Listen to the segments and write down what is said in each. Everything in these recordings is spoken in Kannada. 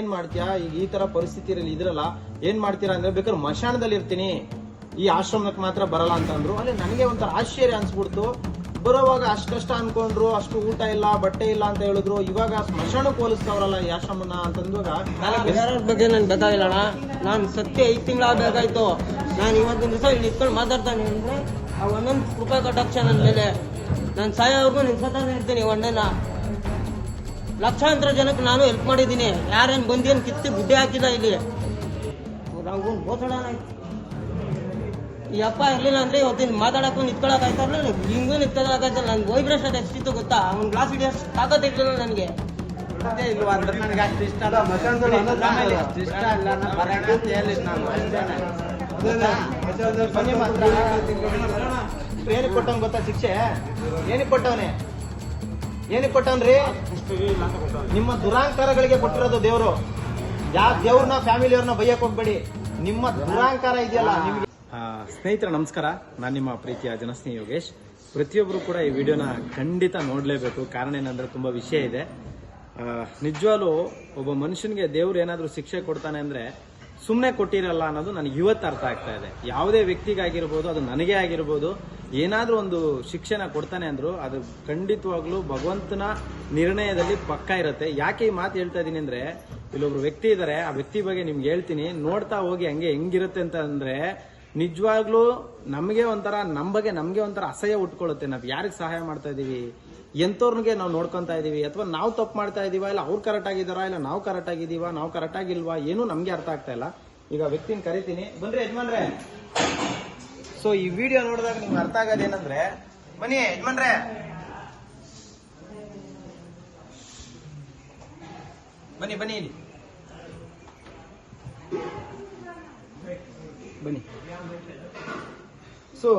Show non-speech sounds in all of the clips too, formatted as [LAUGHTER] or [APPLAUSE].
ಏನ್ ಮಾಡ್ತೀಯಾ? ಈಗ ಈ ತರ ಪರಿಸ್ಥಿತಿಯಲ್ಲಿ ಇದ್ರಲ್ಲ ಏನ್ ಮಾಡ್ತೀರಾ ಅಂದ್ರೆ ಬೇಕಾದ್ರೆ ಮಶಾಣದಲ್ಲಿ ಇರ್ತೀನಿ. ಈ ಆಶ್ರಮಕ್ಕೆ ಮಾತ್ರ ಬರಲ್ಲ ಅಂತಂದ್ರು ಅಲ್ಲಿ ನನಗೆ ಒಂಥರ ಆಶ್ಚರ್ಯ ಅನ್ಸ್ಬಿಡ್ತು. ಬರೋವಾಗ ಅಷ್ಟಷ್ಟ ಅನ್ಕೊಂಡ್ರು, ಅಷ್ಟು ಊಟ ಇಲ್ಲ, ಬಟ್ಟೆ ಇಲ್ಲ ಅಂತ ಹೇಳಿದ್ರು. ಇವಾಗ ಸ್ಮಶಾನಕ್ಕೆ ಹೋಲಿಸ್ತವ್ರಲ್ಲ ಈ ಆಶ್ರಮನ ಅಂತಂದಾಗ ಬಗ್ಗೆ ನಾನು ಬೇಕಾಗಿಲ್ಲ ನಾನು ಸತ್ಯ ಐದು ತಿಂಗಳ ಬೇಕಾಯ್ತು ನಾನು ಇವತ್ತಿನ ದಿವಸ ಇಲ್ಲಿ ಇಟ್ಕೊಂಡು ಮಾತಾಡ್ತಾನೆ ಅಂದ್ರೆ ಒಂದೊಂದು ರೂಪಾಯಿ ಕಟ್ಟಾಕ್ಷ ನನ್ನ ಮೇಲೆ. ನಾನು ಸಾಯೋವರೆಗೂ ನಿನ್ ಸತಾನೆ ಇರ್ತೀನಿ ಒಂದೇನ ಲಕ್ಷಾಂತರ ಜನಕ್ಕೆ ನಾನು ಹೆಲ್ಪ್ ಮಾಡಿದ್ದೀನಿ ಯಾರೇನು ಬಂದೇನು ಕಿತ್ತು ಗುಡ್ಡೆ ಹಾಕಿದ ಇಲ್ಲಿ ನಾವು ಬೋಸಡ ಈ ಅಪ್ಪ ಇರಲಿಲ್ಲ ಅಂದ್ರೆ ಇವತ್ತಿನ ಮಾತಾಡಕ್ಕೂ ನಿತ್ಕೊಳಕ್ ಆಯ್ತಾರಲ್ಲ ಹಿಂಗೂ ನಿಂತ್ಕೊಳಕ್ ನನ್ಗೆ ವೈಬ್ರೇಷನ್ ಎಷ್ಟಿತ್ತು ಗೊತ್ತಾ ಅವ್ನ ಗ್ಲಾಸ್ ತಾಕತ್ ಇರ್ಲಿಲ್ಲ ನನಗೆ ಇಲ್ವಾ ಅಂದ್ರೆ ನನಗೆ ಅಷ್ಟು ಇಷ್ಟ ಅಲ್ಲ ಆಮೇಲೆ ಇಷ್ಟು ಇಷ್ಟ ಅಲ್ಲ ನಾನು ಬರೋಣ ಅಂತ ಹೇಳಿದ್ ನಾನು ಅಷ್ಟೇನೆ. ಬನ್ನಿ ಮಾತ್ರ ಏನಕ್ಕೆ ಕೊಟ್ಟವನ್ ಗೊತ್ತಾ ಶಿಕ್ಷೆ ಏನಕ್ಕೆ ಕೊಟ್ಟವನೆ ಏನಕ್ಕೆ ಕೊಟ್ಟನ್ರಿ? ನಿಮ್ಮ ದುರಾಂಕಾರಗಳಿಗೆ ಕೊಟ್ಟಿರೋದು ದೇವರು. ಯಾವ ದೇವ್ರನ್ನ, ಫ್ಯಾಮಿಲಿಯವ್ರನ್ನ ಬೈಯಕ್ ಹೋಗ್ಬೇಡಿ. ನಿಮ್ಮ ದುರಾಂಕಾರ ಇದೆಯಲ್ಲ, ನಿಮ್ಗೆ. ಸ್ನೇಹಿತರ, ನಮಸ್ಕಾರ. ನಾನು ನಿಮ್ಮ ಪ್ರೀತಿಯ ಜನಸ್ನೇಹಿ ಯೋಗೇಶ್. ಪ್ರತಿಯೊಬ್ಬರು ಕೂಡ ಈ ವಿಡಿಯೋನ ಖಂಡಿತ ನೋಡಲೇಬೇಕು. ಕಾರಣ ಏನಂದ್ರೆ ತುಂಬಾ ವಿಷಯ ಇದೆ. ನಿಜವಾಗ್ಲೂ ಒಬ್ಬ ಮನುಷ್ಯನಿಗೆ ದೇವ್ರು ಏನಾದರೂ ಶಿಕ್ಷೆ ಕೊಡ್ತಾನೆ ಅಂದ್ರೆ ಸುಮ್ಮನೆ ಕೊಟ್ಟಿರಲ್ಲ ಅನ್ನೋದು ನನಗೆ ಇವತ್ತು ಅರ್ಥ ಆಗ್ತಾ ಇದೆ. ಯಾವುದೇ ವ್ಯಕ್ತಿಗಾಗಿರ್ಬೋದು, ಅದು ನನಗೆ ಆಗಿರ್ಬೋದು ಏನಾದ್ರೂ ಒಂದು ಶಿಕ್ಷಣ ಕೊಡ್ತಾನೆ ಅಂದ್ರು, ಅದು ಖಂಡಿತವಾಗ್ಲೂ ಭಗವಂತನ ನಿರ್ಣಯದಲ್ಲಿ ಪಕ್ಕ ಇರುತ್ತೆ. ಯಾಕೆ ಈ ಮಾತು ಹೇಳ್ತಾ ಇದ್ದೀನಿ ಅಂದ್ರೆ, ಇಲ್ಲೊಬ್ರು ವ್ಯಕ್ತಿ ಇದ್ದಾರೆ ಆ ವ್ಯಕ್ತಿ ಬಗ್ಗೆ ನಿಮ್ಗೆ ಹೇಳ್ತೀನಿ. ನೋಡ್ತಾ ಹೋಗಿ ಹಂಗೆ ಹೆಂಗಿರುತ್ತೆ ಅಂತ ಅಂದ್ರೆ, ನಿಜವಾಗ್ಲೂ ನಮಗೆ ಒಂಥರ ನಮ್ಮ ಬಗ್ಗೆ ನಮಗೆ ಒಂಥರ ಅಸಹ್ಯ ಉಟ್ಕೊಳ್ಳುತ್ತೆ ನಾವು ಯಾರಿಗೆ ಸಹಾಯ ಮಾಡ್ತಾ ಇದೀವಿ? ಎಂತವ್ರಿಗೆ ನಾವು ನೋಡ್ಕೊತಾ ಇದೀವಿ. ಅಥವಾ ನಾವು ತಪ್ಪು ಮಾಡ್ತಾ ಇದೀವ? ಇಲ್ಲ, ಅವ್ರು ಕರೆಕ್ಟ್ ಆಗಿದಾರಾ? ಇಲ್ಲ, ನಾವು ಕರೆಕ್ಟ್ ಆಗಿದೀವ? ನಾವು ಕರೆಕ್ಟ್ ಆಗಿಲ್ವಾ? ಏನೂ ನಮಗೆ ಅರ್ಥ ಆಗ್ತಾ ಇಲ್ಲ. ಈಗ ವ್ಯಕ್ತಿನ ಕರಿತೀನಿ. ಬಂದ್ರೆ ಯಜಮಾನ್ರೆ. ಸೊ ಈ ವಿಡಿಯೋ ನೋಡಿದಾಗ ನಿಮ್ಗೆ ಅರ್ಥ ಆಗೋದು ಏನಂದ್ರೆ, ಬನ್ನಿ ಯಜಮಾನ್ರೆ. ಬನ್ನಿ ಬನ್ನಿ ಇಲ್ಲಿ. ಬನ್ನಿ. ಸೊ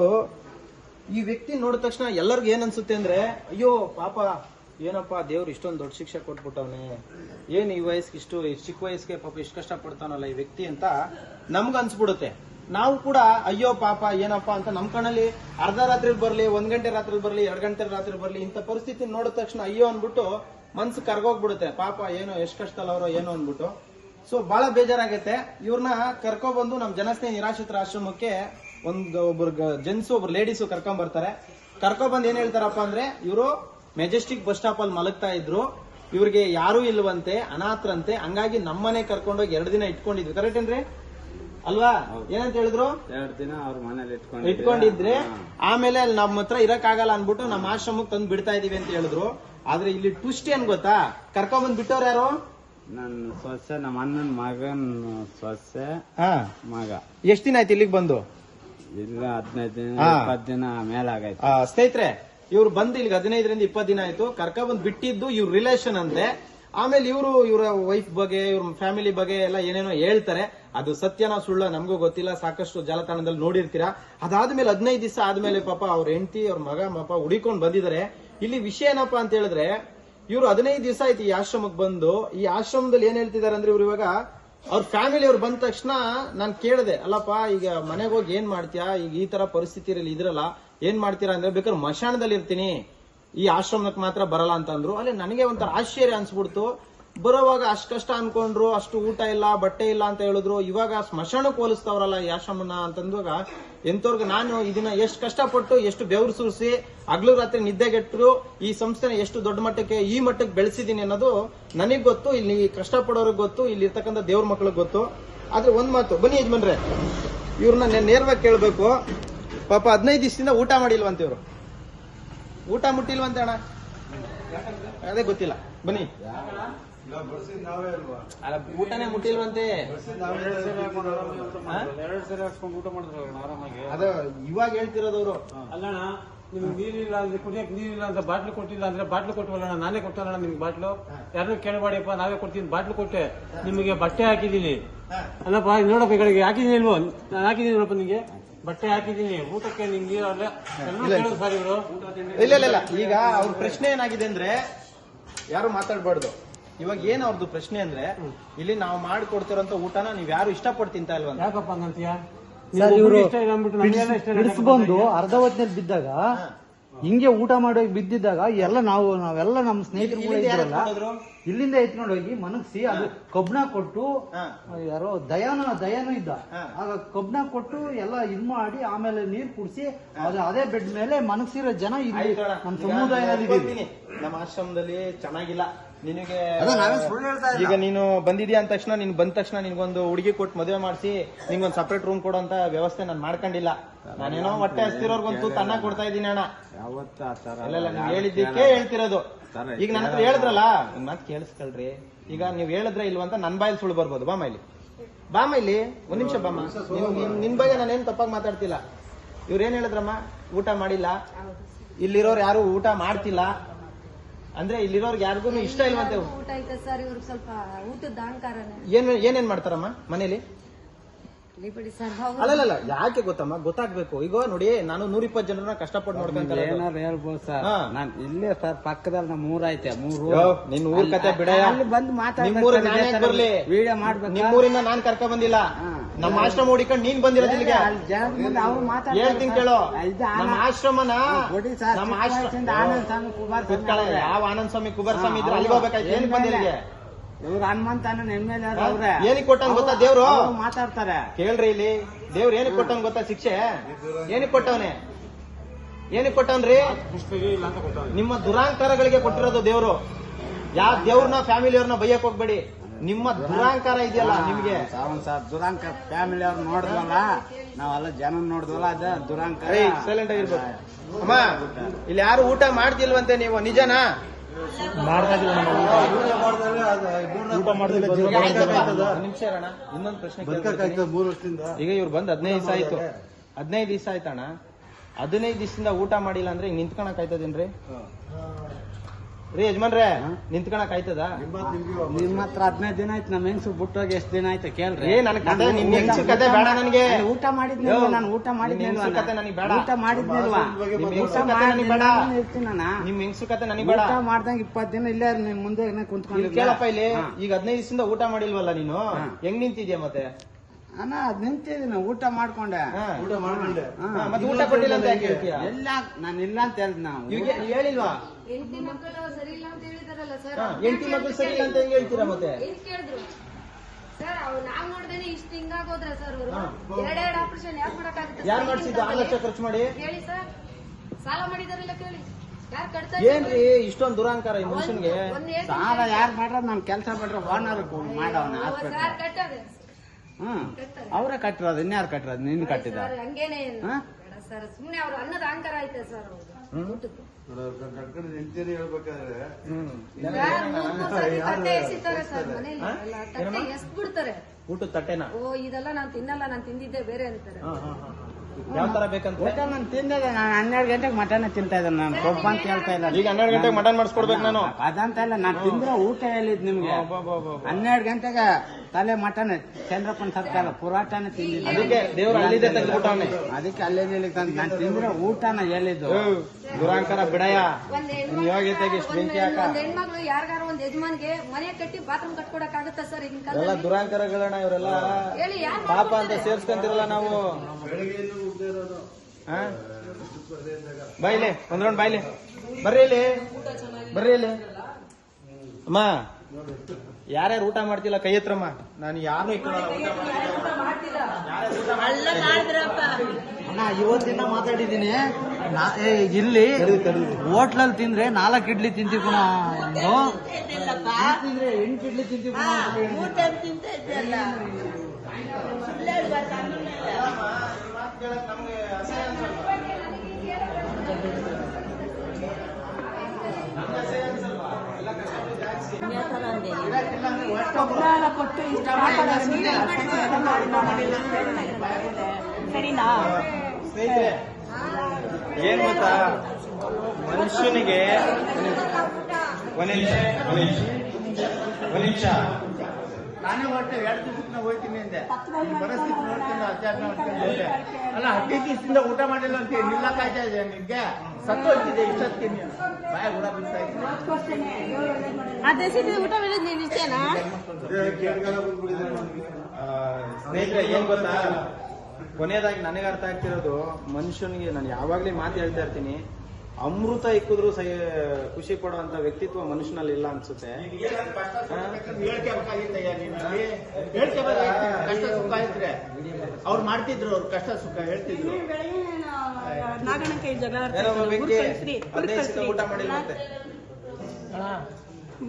ಈ ವ್ಯಕ್ತಿ ನೋಡಿದ ತಕ್ಷಣ ಎಲ್ಲರಿಗೂ ಏನ್ ಅನ್ಸುತ್ತೆ ಅಂದ್ರೆ, ಅಯ್ಯೋ, ಪಾಪ, ಏನಪ್ಪ, ದೇವ್ರು ಇಷ್ಟೊಂದು ದೊಡ್ಡ ಶಿಕ್ಷೆ ಕೊಟ್ಬಿಟ್ಟವನೆ. ಏನು ಈ ವಯಸ್ಸಿಗೆ ಇಷ್ಟು ಚಿಕ್ಕ ವಯಸ್ಸಿಗೆ ಪಾಪ ಇಷ್ಟು ಕಷ್ಟ ಪಡ್ತಾನಲ್ಲ ಈ ವ್ಯಕ್ತಿ ಅಂತ ನಮ್ಗೆ ಅನ್ಸ್ಬಿಡುತ್ತೆ. ನಾವು ಕೂಡ, ಅಯ್ಯೋ ಪಾಪ, ಏನಪ್ಪ ಅಂತ ನಮ್ ಕಣ್ಣಲ್ಲಿ ಅರ್ಧ ರಾತ್ರಿ ಬರ್ಲಿ, ಒಂದ್ ಗಂಟೆ ರಾತ್ರಿ ಬರ್ಲಿ, ಎರಡ್ ಗಂಟೆ ರಾತ್ರಿ ಬರ್ಲಿ, ಇಂಥ ಪರಿಸ್ಥಿತಿ ನೋಡಿದ ತಕ್ಷಣ ಅಯ್ಯೋ ಅನ್ಬಿಟ್ಟು ಮನ್ಸು ಕರ್ಗೋಗ್ಬಿಡುತ್ತೆ. ಪಾಪ, ಏನೋ, ಎಷ್ಟ್ ಕಷ್ಟ ಅವರೋ, ಏನೋ ಅನ್ಬಿಟ್ಟು ಸೊ, ಬಹಳ ಬೇಜಾರಾಗೈತೆ ಇವ್ರನ್ನ ಕರ್ಕೊಬಂದು ನಮ್ ಜನಸ್ನೇಹಿ ನಿರಾಶ್ರಿತರ ಆಶ್ರಮಕ್ಕೆ ಒಂದು ಒಬ್ರು ಜೆಂಟ್ಸ್, ಒಬ್ರು ಲೇಡೀಸು ಕರ್ಕೊಂಡ್ ಬರ್ತಾರೆ ಕರ್ಕೊಬಂದ್ ಏನ್ ಹೇಳ್ತಾರಪ್ಪ ಅಂದ್ರೆ, ಇವರು ಮೆಜೆಸ್ಟಿಕ್ ಬಸ್ ಸ್ಟಾಪ್ ಅಲ್ಲಿ ಮಲಗ್ತಾ ಇದ್ರು. ಇವ್ರಿಗೆ ಯಾರು ಇಲ್ವಂತೆ, ಅನಾಥರಂತೆ. ಹಂಗಾಗಿ ನಮ್ಮನೆ ಕರ್ಕೊಂಡೋಗಿ ಎರಡು ದಿನ ಇಟ್ಕೊಂಡಿದ್ವಿ. ಕರೆಕ್ಟ್ ಏನ್ರಿ? ಅಲ್ವಾ? ಏನಂತ ಹೇಳಿದ್ರು? ಎರಡು ದಿನ ಅವ್ರ ಮನೇಲಿ ಇಟ್ಕೊಂಡು ಇಟ್ಕೊಂಡಿದ್ರೆ ಆಮೇಲೆ ಅಲ್ಲಿ ನಮ್ಮ ಹತ್ರ ಇರಕ್ ಆಗಲ್ಲ ಅನ್ಬಿಟ್ಟು ನಮ್ಮ ಆಶ್ರಮಕ್ಕೆ ತಂದು ಬಿಡ್ತಾ ಇದೀವಿ ಅಂತ ಹೇಳಿದ್ರು. ಆದ್ರೆ ಇಲ್ಲಿ ಟ್ವಿಸ್ಟ್ ಏನ್ ಗೊತ್ತಾ? ಕರ್ಕೊಂಡ್ ಬಂದ್ ಬಿಟ್ಟವ್ರು ಯಾರು? ನನ್ನ ಸೊಸೆ ನಮ್ಮ ಅಣ್ಣನ ಮಗನ್ ಸೊಸೆ ಹಾ. ಮಗ. ಎಷ್ಟ್ ದಿನ ಆಯ್ತು ಇಲ್ಲಿಗೆ ಬಂದು? ಇಲ್ಲ ಹದಿನೈದು ದಿನ. ಇಪ್ಪತ್ತು ದಿನ ಮೇಲಾಗೈತೆ ಸ್ನೇಹಿತರೆ ಇವ್ರು ಬಂದು ಇಲ್ಲಿಗೆ ಹದಿನೈದರಿಂದ ಇಪ್ಪತ್ತು ದಿನ ಆಯ್ತು. ಕರ್ಕೊಂಡ್ ಬಂದ್ ಬಿಟ್ಟಿದ್ದು ಇವ್ರ ರಿಲೇಷನ್ ಅಂತೆ ಆಮೇಲೆ ಇವರು ಇವರ ವೈಫ್ ಬಗ್ಗೆ, ಇವ್ರ ಫ್ಯಾಮಿಲಿ ಬಗ್ಗೆ ಎಲ್ಲ ಏನೇನೋ ಹೇಳ್ತಾರೆ. ಅದು ಸತ್ಯನ ಸುಳ್ಳ ನಮಗೂ ಗೊತ್ತಿಲ್ಲ, ಸಾಕಷ್ಟು ಜಾಲತಾಣದಲ್ಲಿ ನೋಡಿರ್ತೀರಾ. ಅದಾದ್ಮೇಲೆ ಹದಿನೈದು ದಿವಸ ಆದ್ಮೇಲೆ ಪಾಪ ಅವ್ರ ಹೆಂಡತಿ, ಅವ್ರ ಮಗ, ಪಾಪ ಹುಡಿಕೊಂಡು ಬಂದಿದ್ದಾರೆ. ಇಲ್ಲಿ ವಿಷಯ ಏನಪ್ಪಾ ಅಂತ ಹೇಳಿದ್ರೆ, ಇವರು ಹದಿನೈದು ದಿವಸ ಆಯ್ತು ಈ ಆಶ್ರಮಕ್ಕೆ ಬಂದು, ಈ ಆಶ್ರಮದಲ್ಲಿ ಏನ್ ಹೇಳ್ತಿದ್ದಾರೆ ಅಂದ್ರೆ ಇವ್ರು ಇವಾಗ ಅವ್ರ ಫ್ಯಾಮಿಲಿ ಅವ್ರು ಬಂದ ತಕ್ಷಣ ನಾನು ಕೇಳಿದೆ, ಅಲ್ಲಪ್ಪ, ಈಗ ಮನೆಗೆ ಹೋಗಿ ಏನ್ ಮಾಡ್ತೀಯಾ? ಈಗ ಈ ತರ ಪರಿಸ್ಥಿತಿಯಲ್ಲಿ ಇದ್ರಲ್ಲ, ಏನ್ ಮಾಡ್ತೀರಾ ಅಂದ್ರೆ ಬೇಕಾದ್ರೆ ಮಶಾಣದಲ್ಲಿ ಇರ್ತೀನಿ ಈ ಆಶ್ರಮಕ್ಕೆ ಮಾತ್ರ ಬರಲ್ಲ ಅಂತಂದ್ರು. ಅಲ್ಲಿ ನನಗೆ ಒಂಥರ ಆಶ್ಚರ್ಯ ಅನ್ಸ್ಬಿಡ್ತು. ಬರೋವಾಗ ಅಷ್ಟ್ ಕಷ್ಟ ಅನ್ಕೊಂಡ್ರು, ಅಷ್ಟು ಊಟ ಇಲ್ಲ, ಬಟ್ಟೆ ಇಲ್ಲ ಅಂತ ಹೇಳಿದ್ರು. ಇವಾಗ ಸ್ಮಶಾನಕ್ಕೆ ಹೋಲಿಸ್ತವ್ರಲ್ಲ ಈ ಆಶ್ರಮನ ಅಂತಂದಾಗ ಎಂತವ್ರಿಗೆ ನಾನು ಇದನ್ನ ಎಷ್ಟು ಕಷ್ಟಪಟ್ಟು ಎಷ್ಟು ಬೆವರು ಸುರಿಸಿ, ಹಗ್ಲು ರಾತ್ರಿ ನಿದ್ದೆಗೆಟ್ಟರು ಈ ಸಂಸ್ಥೆನ ಎಷ್ಟು ದೊಡ್ಡ ಮಟ್ಟಕ್ಕೆ, ಈ ಮಟ್ಟಕ್ಕೆ ಬೆಳೆಸಿದೀನಿ ಅನ್ನೋದು ನನಗೆ ಗೊತ್ತು, ಇಲ್ಲಿ ಕಷ್ಟಪಡೋರಿಗೆ ಗೊತ್ತು, ಇಲ್ಲಿ ಇರ್ತಕ್ಕಂಥ ದೇವ್ರ ಮಕ್ಳಿಗೆ ಗೊತ್ತು. ಆದ್ರೆ ಒಂದ್ ಮಾತು, ಬನ್ನಿ ಯಜಮಾನ್ರೆ, ಇವ್ರನ್ನ ನೇರವಾಗಿ ಕೇಳಬೇಕು. ಪಾಪ ಹದಿನೈದು ದಿವಸದಿಂದ ಊಟ ಮಾಡಿಲ್ವಂತ ಇವ್ರು. ಊಟ ಮುಟ್ಟಿಲ್ವಂತೆ ಅಣ್ಣ? ಅದೇ ಗೊತ್ತಿಲ್ಲ. ಬನ್ನಿ. ಅಲ್ಲ ಊಟನೇ ಮುಟ್ಟಿಲ್ವಂತೆ? ಎರಡು ಸರಿ ಹಾಕ್ಸ್ಕೊಂಡು ಊಟ ಮಾಡಿದ್ರು ಆರಾಮಾಗಿ. ಅದ ಇವಾಗ ಹೇಳ್ತಿರೋದವ್ರು ಅಲ್ಲಣ್ಣ ನಿಮ್ಗೆ ನೀರಿಲ್ಲ ಅಂದ್ರೆ ಕುಡಿಯಕ್ ನೀರಿಲ್ಲ ಅಂತ ಬಾಟ್ಲು ಕೊಟ್ಟಿಲ್ಲ ಅಂದ್ರೆ ಬಾಟ್ಲು ಕೊಟ್ಟವಲ್ಲಣ್ಣ ನಾನೇ ಕೊಟ್ಟಲ್ಲ ನಿಮ್ಗೆ ಬಾಟ್ಲು. ಯಾರನ್ನೂ ಕೇಳಬೇಡಿಯಪ್ಪ ನಾವೇ ಕೊಡ್ತೀನಿ ಬಾಟ್ಲು ಕೊಟ್ಟೆ. ನಿಮಗೆ ಬಟ್ಟೆ ಹಾಕಿದ್ದೀನಿ. ಅಲ್ಲಪ್ಪ ನೋಡಪ್ಪ ಈ ಕಡೆಗೆ ಹಾಕಿದ್ದೀನಿ ಇಲ್ವೋ? ನಾನು ಹಾಕಿದ್ದೀನಿ ನೋಡಪ್ಪ ನಿಂಗೆ ಬಟ್ಟೆ ಹಾಕಿದೀನಿ ಊಟಕ್ಕೆ ನಿಮ್ಗೆ ಅಲ್ಲೇ ಎಲ್ಲರೂ ಸರ್ ಇವರು. ಇಲ್ಲ ಇಲ್ಲ ಇಲ್ಲ. ಈಗ ಅವ್ರ ಪ್ರಶ್ನೆ ಏನಾಗಿದೆ ಅಂದ್ರೆ ಯಾರು ಮಾತಾಡ್ಬಾರ್ದು. ಇವಾಗ ಏನ್ ಅವ್ರದ್ದು ಪ್ರಶ್ನೆ ಅಂದ್ರೆ ಇಲ್ಲಿ ನಾವು ಮಾಡ್ಕೊಡ್ತಿರೋಂತ ಊಟನ ನೀವ್ ಯಾರು ಇಷ್ಟಪಟ್ಟು ತಿಂತಾ ಇಲ್ವಾ ಯಾಕಪ್ಪ ಹಂಗಂತೀಯ? ಸರ್ ಇವರು ಇಷ್ಟ ಇಲ್ಲ ಅಂದ್ಬಿಟ್ಟು ನಮಗೆಲ್ಲ ಇಷ್ಟ ಇಲ್ಲ ಬಿಡಿಸ್ಬಂದು ಅರ್ಧ ಹೊತ್ತಿನಲ್ಲಿ ಬಿದ್ದಾಗ ಹಿಂಗೆ ಊಟ ಮಾಡೋಕೆ ಬಿದ್ದಿದ್ದಾಗ ಎಲ್ಲ ನಾವು ನಾವೆಲ್ಲ ನಮ್ಮ ಸ್ನೇಹಿತರು ಇಲ್ಲಿಂದ ಯಾರು? ಇಲ್ಲಿಂದ ಎತ್ಕೊಂಡು ಹೋಗಿ ಮನಗ್ಸಿ ಅದು ಕಬ್ಣ ಕೊಟ್ಟು. ಯಾರೋ ದಯಾನ ದಯಾನು ಇದ್ದ. ಆಗ ಕಬ್ಣ ಕೊಟ್ಟು ಎಲ್ಲ ಇದ್ ಮಾಡಿ ಆಮೇಲೆ ನೀರ್ ಕುಡಿಸಿ ಅದು ಅದೇ ಬೆಡ್ ಮೇಲೆ ಮನಗ್ಸಿರೋ ಜನ ಇಲ್ಲಿ. ನಮ್ಮ ಸಮುದಾಯದಲ್ಲಿ ನಮ್ಮ ಆಶ್ರಮದಲ್ಲಿ ಚೆನ್ನಾಗಿಲ್ಲ ನಿನಗೆ. ಈಗ ನೀನು ಬಂದಿದ್ಯಾ ಅಂದ ತಕ್ಷಣ ನೀನು ಬಂದ ತಕ್ಷಣ ನಿನ್ಗೊಂದು ಹುಡುಗಿ ಕೊಟ್ಟು ಮದುವೆ ಮಾಡಿಸಿ ನಿಂಗೊಂದು ಸಪ್ರೇಟ್ ರೂಮ್ ಕೊಡೋಂತ ವ್ಯವಸ್ಥೆ ನಾನು ಮಾಡ್ಕೊಂಡಿಲ್ಲ. ನಾನೇನೋ ಹೊಟ್ಟೆ ಹಸ್ತಿರೋರ್ಗೊಂದು ತನ್ನ ಕೊಡ್ತಾ ಇದ್ದೀನಿ ಅಣ್ಣ. ಇಲ್ಲ ನೀವು ಹೇಳಿದ್ದಕ್ಕೆ ಹೇಳ್ತಿರೋದು ಈಗ ನನ್ನ ಹತ್ರ ಹೇಳಿದ್ರಲ್ಲ ನಿಮ್ ಮಾತು ಕೇಳಿಸ್ಕೊಳ್ರಿ. ಈಗ ನೀವು ಹೇಳಿದ್ರೆ ಇಲ್ವಂತ ನನ್ ಬಾಯಲ್ಲಿ ಸುಳ್ಳು ಬರ್ಬೋದು. ಬಾಮ ಇಲ್ಲಿ ಬಾಮ ಇಲ್ಲಿ ಒಂದ್ ನಿಮಿಷ ಬಾಮ ನಿನ್- ಬಗ್ಗೆ ನಾನೇನ್ ತಪ್ಪಾಗಿ ಮಾತಾಡ್ತಿಲ್ಲ. ಇವ್ರೇನ್ ಏನ್ ಹೇಳಿದ್ರಮ್ಮ? ಊಟ ಮಾಡಿಲ್ಲ? ಇಲ್ಲಿರೋರು ಯಾರು ಊಟ ಮಾಡ್ತಿಲ್ಲ? ಅಂದ್ರೆ ಇಲ್ಲಿರೋರ್ಗೆ ಯಾರಿಗೂ ಇಷ್ಟ ಇಲ್ವಂತೆ. ಊಟ ಐತೆ ಸರ್? ಇವ್ರಿಗೆ ಸ್ವಲ್ಪ ಊಟದ ಅಹಂಕಾರನೇ. ಏನ್ ಏನೇನ್ ಮಾಡ್ತಾರಮ್ಮ ಮನೇಲಿ? ಬಿಡಿ ಅಲ್ಲಲ್ಲ ಯಾಕೆ ಗೊತ್ತಮ್ಮ? ಗೊತ್ತಾಗ್ಬೇಕು. ಈಗ ನೋಡಿ ನಾನು ನೂರಿಪ್ಪತ್ತು ಜನರನ್ನ ಕಷ್ಟಪಟ್ಟು ನೋಡ್ಕೊಂತಾರೆ ಏನಾರು ಹೇಳ್ಬೋದು ಸರ್. ನಾನ್ ಇಲ್ಲೇ ಸರ್ ಪಕ್ಕದಲ್ಲಿ ನಮ್ಮ ಊರ. ಐತೆ ಮೂರು ನಿನ್ ಊರ್ ಕತೆ ಬಿಡಯ್ಯ. ಅಲ್ಲಿ ಬಂದು ಬರ್ಲಿ? ವಿಡಿಯೋ ಮಾಡ್ಬೇಕು? ನಿಮ್ಮೂರಿಂದ ನಾನ್ ಕರ್ಕ ಬಂದಿಲ್ಲ. ನಮ್ಮ ಆಶ್ರಮ ಹುಡಿಕೊಂಡು ನೀನ್ ಬಂದಿರೋದು ಇಲ್ಲಿಗೆ ಅಲ್ಲಿ ಹೇಳ್ತೀನಿ ಕೇಳೋ? ಕೇಳು ನಮ್ಮ ಆಶ್ರಮನ ನಮ್ಮ ಕುಮಾರ ಕೂತ್ಕೊಳ್ಳೆ. ಯಾವ ಆನಂದ್ ಸ್ವಾಮಿ ಕುಬಾರ ಸ್ವಾಮಿ ಇದ್ರೆ ಅಲ್ಲಿ ಅಲ್ಲಿಗೆ ಹೋಗ್ಬೇಕಾಯ್ತು? ಏನ್ ಬಂದಿ ಇಲ್ಲಿಗೆ ಇವ್ರು ಹನುಮಂತನ? ಅವ್ರೆ ಏನಕ್ಕೆ ಕೊಟ್ಟವ್ನು ಗೊತ್ತಾ ದೇವ್ರು? ಅವ್ರು ಮಾತಾಡ್ತಾರೆ. ಕೇಳ್ರಿ ಇಲ್ಲಿ. ದೇವ್ರು ಏನಕ್ಕೆ ಕೊಟ್ಟಂಗ್ ಗೊತ್ತಾ ಶಿಕ್ಷೆ? ಏನಕ್ಕೆ ಕೊಟ್ಟವನೆ? ಏನಕ್ಕೆ ಕೊಟ್ಟವನ್ರಿ? ನಿಮ್ಮ ದುರಾಂಕಾರಗಳಿಗೆ ಕೊಟ್ಟಿರೋದು ದೇವ್ರು. ಯಾವ ದೇವ್ರನ್ನ ಫ್ಯಾಮಿಲಿಯವ್ರನ್ನ ಬೈಯಕ್ ಹೋಗ್ಬೇಡಿ. ನಿಮ್ಮ ದುರಾಂಕಾರ ಇದೆಯಲ್ಲ ನಿಮ್ಗೆ. ಸಾವನ್ ಸರ್ ದುರಾಂಕ ಫ್ಯಾಮಿಲಿ ಅವ್ರು ನೋಡಿದ್ವಲ್ಲ ನಾವೆಲ್ಲ ಜನ ನೋಡಿದ್ವಲ್ಲ ಅದ ದುರಾಂಕಾರ. ಸೈಲೆಂಟ್ ಆಗಿರ್ಬೋದು ಅಮ್ಮ ಇಲ್ಲಿ ಯಾರು ಊಟ ಮಾಡ್ತಿಲ್ವಂತೆ ನೀವು? ನಿಜನಾ? ಒಂದ್ ನಿಮಿಷ ಇರೋಣ ಇನ್ನೊಂದು ಪ್ರಶ್ನೆ ಕೇಳ್ಬಿಡ್ತೀನಿ. ಈಗ ಇವ್ರು ಬಂದ್ ಹದಿನೈದು ದಿವಸ ಆಯ್ತು. ಹದಿನೈದು ದಿವಸ ಆಯ್ತಣ್ಣ. ಹದಿನೈದು ದಿವಸದಿಂದ ಊಟ ಮಾಡಿಲ್ಲ ಅಂದ್ರೆ ಹಿಂಗ್ ನಿಂತ್ಕೊಳಕ್ ಆಯ್ತದೇನ್ರಿ? ರೀ ಯಜಮಾನ್ರೆ ನಿಂತ್ಕೊಳಕ್ ಆಯ್ತದ? ನಿಮ್ಮ ಹತ್ರ ಹದಿನೈದು ದಿನ ಆಯ್ತು ನಮ್ಮ ಹೆಂಗ್ಸು ಬಿಟ್ಟೋಗಿ ಎಷ್ಟು ದಿನ ಆಯ್ತು ಕೇಳ್ರಿ. ಏ, ನನ್ ಕತೆ, ನಾನು ಹೆಂಗ್ಸ್ರ ಕತೆ ಬೇಡ ನನ್ಗೆ. ನಾನು ಊಟ ಮಾಡಿದ್ನಿಲ್ವಾ ಯೋ, ನಾನು ಊಟ ನಿನ್ ಮಾಡಿದ್ನಿಲ್ವಾ ಕತೆ ನನಗ್ ಬೇಡ. ಊಟ ಮಾಡಿದ್ನಿಲ್ವಾ? ನಿಮ್ ಊಟ ಹೆಂಗ್ಸ್ರ ಕತೆ ನನಗ್ ಬೇಡ. ಇರ್ತೀನಿ ನಾನು ನಿಮ್ ಹೆಂಗ್ಸು ಕತೆ ನನಗ್ ಬೇಡ. ಊಟ ಮಾಡ್ದಂಗ ಇಪ್ಪತ್ತು ದಿನ ಇಲ್ಲೇ ನಿಮ್ ಮುಂದೆ ಕುಂತ್ಕೊಂಡು ಕೇಳಪ್ಪ ಇಲ್ಲಿ ಈಗ ಹದಿನೈದು ದಿವಸದಿಂದ ಊಟ ಮಾಡಿಲ್ವಲ್ಲ ನೀನು? ಹೆಂಗ್ ನಿಂತಿದ್ಯಾ ಮತ್ತೆ? ಅಣ್ಣ ಅದ್ ನಿಂತಿದ್ದೀನಿ ಊಟ ಮಾಡ್ಕೊಂಡೆ. ಊಟ. ಹಾ, ಮತ್ತೆ ಊಟ ಕೊಟ್ಟಿಲ್ಲ ಅಂತ ಯಾಕೆ ಹೇಳ್ತೀಯ? ಎಲ್ಲ ನಾನು ಇಲ್ಲ ಅಂತ ಹೇಳ್ದೆ ನಾವು. ಹೇಳಿಲ್ವಾ? ಹೆಂಡತಿ ಮಕ್ಕಳು ಸರಿ ಇಲ್ಲ ಅಂತ ಹೇಳಿದಾರಲ್ಲ ಸರ್. ಹೆಂಡತಿ ಮಕ್ಳು ಸರಿ ಇಲ್ಲ ಅಂತ ಹೆಂಗ್ ಹೇಳ್ತೀರಾ ಮತ್ತೆ? ಏನ್ ಕೇಳಿದ್ರು? ಸರ್ ಅವ್ರು ನಾವ್ ನೋಡ್ದೇನೆ ಇಷ್ಟ ಹಿಂಗಾಗೋದ್ರ ಸರ್ ಅವರು. ಎರಡೆರಡು ಆಪರೇಷನ್ ಯಾಕೆ ಮಾಡಕ್ಕಾಗುತ್ತೆ? ಯಾರ್ ಮಾಡಿಸಿದ್ದು? ಆರು ಲಕ್ಷ ಖರ್ಚು ಮಾಡಿ? ಹೇಳಿ ಸರ್. ಸಾಲ ಮಾಡಿದಾರಲ್ಲ ಕೇಳಿ. ಏನ್ರಿ ಇಷ್ಟೊಂದು ದುರಾಂಕಾರ ಈ ಮನುಷ್ಯನ್ಗೆ? ಸಾಲ ಯಾರು ಮಾಡ್ರ ನಾನು ಕೆಲಸ ಮಾಡ್ರ ಓನರ್ ಮಾಡವನ ಹಾಸ್ಪಿಟ್ಲ್ ಹ್ಮ್. ಅವರೇ ಕಟ್ಟಿರೋದು ಇನ್ಯಾರು ಕಟ್ಟಿರೋದು? ನಿನ್ ಕಟ್ಟಿದ? ಸರ್ ಹಂಗೇನೆ ಹಾ? ಬೇಡ ಸರ್ ಸುಮ್ನೆ ಅವ್ರ ಅನ್ನದ ಅಹಂಕಾರ ಐತೆ ಸರ್ ಅವ್ರದ್ದು ಊಟದ್ದು. ಹ್ಮ್. ಸರ್, ಮೂರ್ ಮೂರ್ ಸತಿ ತಟ್ಟೆ ಎಸಿತಾರೆ ಸರ್ ಮನೇಲಿ? ಹಾ? ಎಲ್ಲ ತಟ್ಟೆ ಎಸ್ದ್ ಬಿಡ್ತಾರೆ ಊಟದ ತಟ್ಟೆನ? ಓ ಇದೆಲ್ಲ ನಾನು ತಿನ್ನಲ್ಲ ನಾನು ತಿಂದಿದ್ದೆ ಬೇರೆ ಅಂತಾರೆ. ಯಾವ ತರ ಬೇಕಂತ? ಊಟ ನಾನು ತಿಂದಿದೆ ನಾನು ಹನ್ನೆರಡು ಗಂಟೆಗೆ ಮಟನ್ ತಿಂತಾ ಇದ್ದೆ ನಾನು. ಕೊಬ್ಬ ಅಂತ ಹೇಳ್ತಾ ಇಲ್ಲ ಈಗ ಹನ್ನೆರಡು ಗಂಟೆಗೆ ಮಟನ್ ಮಾಡಿಸ್ಕೊಡ್ಬೇಕು ನಾನು. ಅದಂತ ಇಲ್ಲ ನಾನು ತಿಂದ್ರೆ ಊಟ ಹೇಳಿದ್ ನಿಮ್ಗೆ? ಹನ್ನೆರಡು ಗಂಟೆಗೆ ತಲೆ ಮಟನ್ ಚಂದ್ರಪ್ಪನ ಸರ್ಕಾರ ಪುರಾಟನ ತಿಂದಿದ್ದೆ. ಅದಕ್ಕೆ ದೇವ್ರು ಅಲ್ಲಿದೆ ತೆಗೆದ್ಬಿಟ್ಟವನೆ ಅದಕ್ಕೆ ಅಲ್ಲೇ ನಾನು ತಿಂದ್ರೆ ಊಟನ ಹೇಳಿದ್ದು ದುರಾಂಕರ ಬಿಡಯ ಯೋಗ್ಯತೆಗೆ ಇಷ್ಟು ಬೆಂಕಿ ಹಾಕ. ಹೆಣ್ಮಕ್ಳು ಯಾರಿಗಾರ ಒಂದ್ ಯಜಮಾನ್ಗೆ ಮನೆ ಕಟ್ಟಿ ಬಾತ್ರೂಮ್ ಕಟ್ಕೊಡಕ್ ಆಗುತ್ತಾ ಸರ್ ಎಲ್ಲ ದುರಾಂಕರಗಳನ್ನ ಇವರೆಲ್ಲ ಪಾಪ ಅಂತ ಸೇರ್ಸ್ಕೊಂತಿರಲ್ಲ ನಾವು? ಬಾಯ್ಲೆ ಒಂದ್ ರೌಂಡ್ ಬಾಯ್ಲೆ. ಬರ್ರಿ ಇಲ್ಲಿ. ಬರ್ರಿ ಇಲ್ಲಿ. ಅಮ್ಮ. ಯಾರ್ಯಾರು ಊಟ ಮಾಡ್ತಿಲ್ಲ ಕೈ ಹತ್ರಮ್ಮ ನಾನು ಯಾರು ಇಟ್ಕೊಳ್ಳಲ್ಲ ಊಟ ಅಣ್ಣ ಇವತ್ತಿನ ಮಾತಾಡಿದ್ದೀನಿ. ನಾ- ಏ, ಇಲ್ಲಿ ಹೋಟ್ಲಲ್ಲಿ ತಿಂದ್ರೆ ನಾಲ್ಕು ಇಡ್ಲಿ ತಿಂತೀವಿ ಕಣ ತಿಂದ್ರೆ ಎಂಟು ಇಡ್ಲಿ ತಿಂತೀವಿ ಕಣ ಅಂತ ಸ್ನೇಹಿತರೆ ಏನ್ ಗೊತ್ತಾ? ಮನುಷ್ಯನಿಗೆ ಒಂದ್ ನಿಮಿಷ ಒಂದ್ ನಿಮಿಷ ಒಂದ್ ನಿಮಿಷ. ನಾನೇ ಹೊರಟೆ ಎರಡು ದಿವಸಕ್ಕೆ ಹೋಗ್ತೀನಿ ಅಂದೆ. ಪರಿಸ್ಥಿತಿ ನೋಡ್ತೀನಿ ಆಚರಣೆ ನೋಡ್ಕೊಂಡು ಹೋದೆ. ಅಲ್ಲ ಹದಿನೈದು ದಿವಸದಿಂದ ಊಟ ಮಾಡಿಲ್ಲ ಅಂತ ನಿಲ್ಲ ಕಾಯ್ತಾ ಇದೆ ನಿಮ್ಗೆ? ಸತ್ತು ಹೋಗ್ತಿದೆ ಇಷ್ಟೊತ್ತಿಗೆ ನೀನು. ಬಾಯ ಕೂಡ ಬಿಡ್ತಾ ಇದ್ದೀನಿ. ಊಟ ಮಾಡಿದ್ ನೀನ್ ಇಷ್ಟೇನಾ ಆ, ಸ್ನೇಹಿತರೆ ಏನ್ ಗೊತ್ತಾ? ಕೊನೆಯದಾಗಿ ನನಗೆ ಅರ್ಥ ಆಗ್ತಿರೋದು ಮನುಷ್ಯನಿಗೆ ನಾನು ಯಾವಾಗ್ಲೇ ಮಾತು ಹೇಳ್ತಾ ಇರ್ತೀನಿ. ಅಮೃತ ಇಕ್ಕಿದ್ರು ಸಹ ಖುಷಿ ಪಡುವಂತ ವ್ಯಕ್ತಿತ್ವ ಮನುಷ್ಯನಲ್ಲಿ ಇಲ್ಲ ಅನ್ಸುತ್ತೆ. ಅವ್ರು ಮಾಡ್ತಿದ್ರು ಅವ್ರು ಕಷ್ಟ ಸುಖ ಹೇಳ್ತಿದ್ರು. ನಾಗಣ್ಣ ಕೈ ಜಗಳ. ಊಟ ಮಾಡಿಲ್ಲ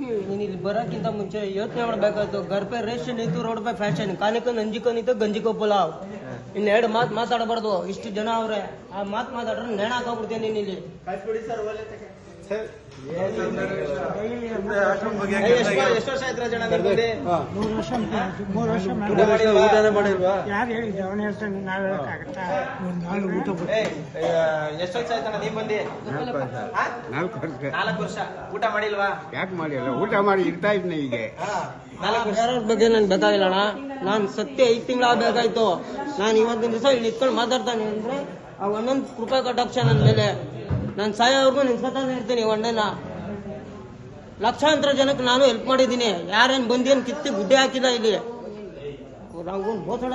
ನೀನ್ ಇಲ್ಲಿ ಬರೋಕ್ಕಿಂತ ಮುಂಚೆ ಯೋಚನೆ ಮಾಡ್ಬೇಕಾಯ್ತು. ಗರ್ಪೆ ರೇಷನ್ ಇತ್ತು ರೋಡ್ ಬೈ ಫ್ಯಾಷನ್ ಕಾನಿಕ ನಂಜಿಕೊನಿತ್ತು ಗಂಜಿಕೋ ಪುಲಾವ್. ಇನ್ನೆರಡು ಮಾತು ಮಾತಾಡಬಾರ್ದು. ಇಷ್ಟು ಜನ ಅವ್ರೆ. ಆ ಮಾತು ಮಾತಾಡ್ರೆ ನೇಣ ಹಾಕೋಗ್ಬಿಡ್ತೀನಿ ನೀನ್ ಇಲ್ಲಿ ಊಟ? ನಾಲ್ಕು ವರ್ಷ ಮಾಡಿಲ್ವಾ? ಯಾಕೆ ಮಾಡಿಲ್ಲ? ಮಾಡಿ ಇರ್ತಾ ಇದ್ನ ಈಗ ನಾಲ್ಕು ವರ್ಷ. ಬಗ್ಗೆ ನನ್ಗೆ ಬೇಕಾಗಿಲ್ಲ ಅಣ್ಣ ನಾನು ಸತ್ಯ ಐದು ತಿಂಗಳಾಗಬೇಕಾಯ್ತು ನಾನು ಇವತ್ತಿನ ದಿವಸ ಇಲ್ಲಿ ನಿತ್ಕೊಂಡು ಮಾತಾಡ್ತಾನೆ ಅಂದ್ರೆ ಆ ಒಂದೊಂದು ರೂಪಾಯಿ ಕಟ್ಟಕ್ಷ ನನ್ನ ಮೇಲೆ. ನಾನು ಸಾಯೋವರೆಗೂ ನಿಂತ್ಕೊತಾನೆ ಇರ್ತೀನಿ ಒಂದನ್ನ ಲಕ್ಷಾಂತರ ಜನಕ್ಕೆ ನಾನು ಹೆಲ್ಪ್ ಮಾಡಿದ್ದೀನಿ. ಯಾರೇನು ಬಂದೇನು ಕಿತ್ತಿ ಗುಡ್ಡೆ ಹಾಕಿಲ್ಲ ಇಲ್ಲಿ. ನಾವು ಬೋಸೋಣ